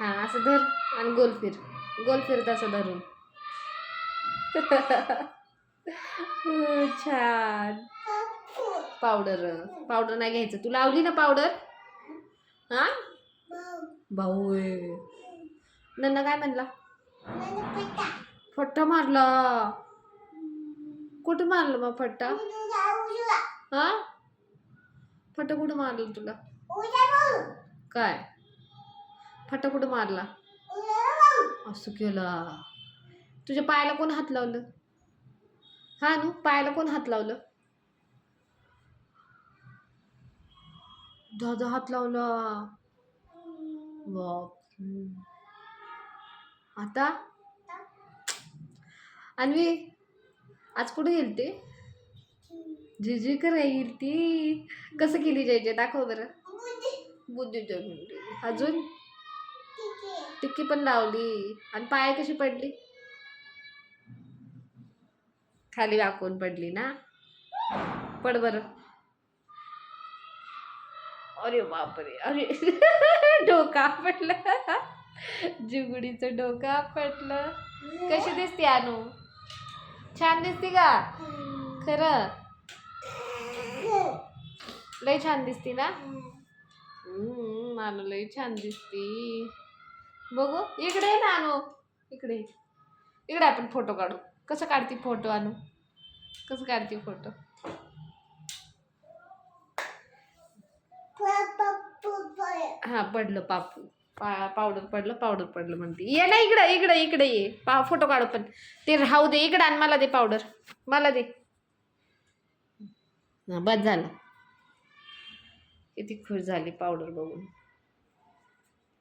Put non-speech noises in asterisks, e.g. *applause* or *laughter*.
हा असं धर आणि गोल फिर. गोल फिरत असं धरून. हो, छान. पावडर. पावडर नाही घ्यायचं. तू लावली ना पावडर? हा? भाऊ नन्ना काय म्हणला? फट्टा मारला. कुठं मारलं मग फट्टा? हा? फट्टा कुठं मारलं तुला? काय? फट्टा कुठं मारला? असं केला. तुझ्या पायाला कोण हात लावलं? हा नू पायाला कोण हात लावलं? दादा हात लावला. बाप आता? अन्वी आज कुठे गेलते? जिजी करायला ती. कसं केली जायचे दाखव बरं. बुद्धीच्या गुंडी अजून? टिक्की पण लावली. आणि पाय कशी पडली? खाली वाकून पडली ना? पड बरं. अरे बापरे अरे. *laughs* डोका पडलं जुगडीचं डोका पडलं कशी दिसते अनु? छान दिसते का? खरं? लय छान दिसते ना? हम्म, नानू लय छान दिसती. बघू इकडे नानू. ना इकडे इकडे आपण फोटो काढू. कसं काढते फोटो आणू? कसं काढते फोटो हा पडलं पापू. पा पावडर पडलं पावडर पडलं म्हणते. ये ना इकडं इकडं इकडे ये. पा फोटो काढू पण. ते राहू दे इकडं आणि मला दे पावडर मला दे. बस झालं. किती खुश झाली पावडर बघून.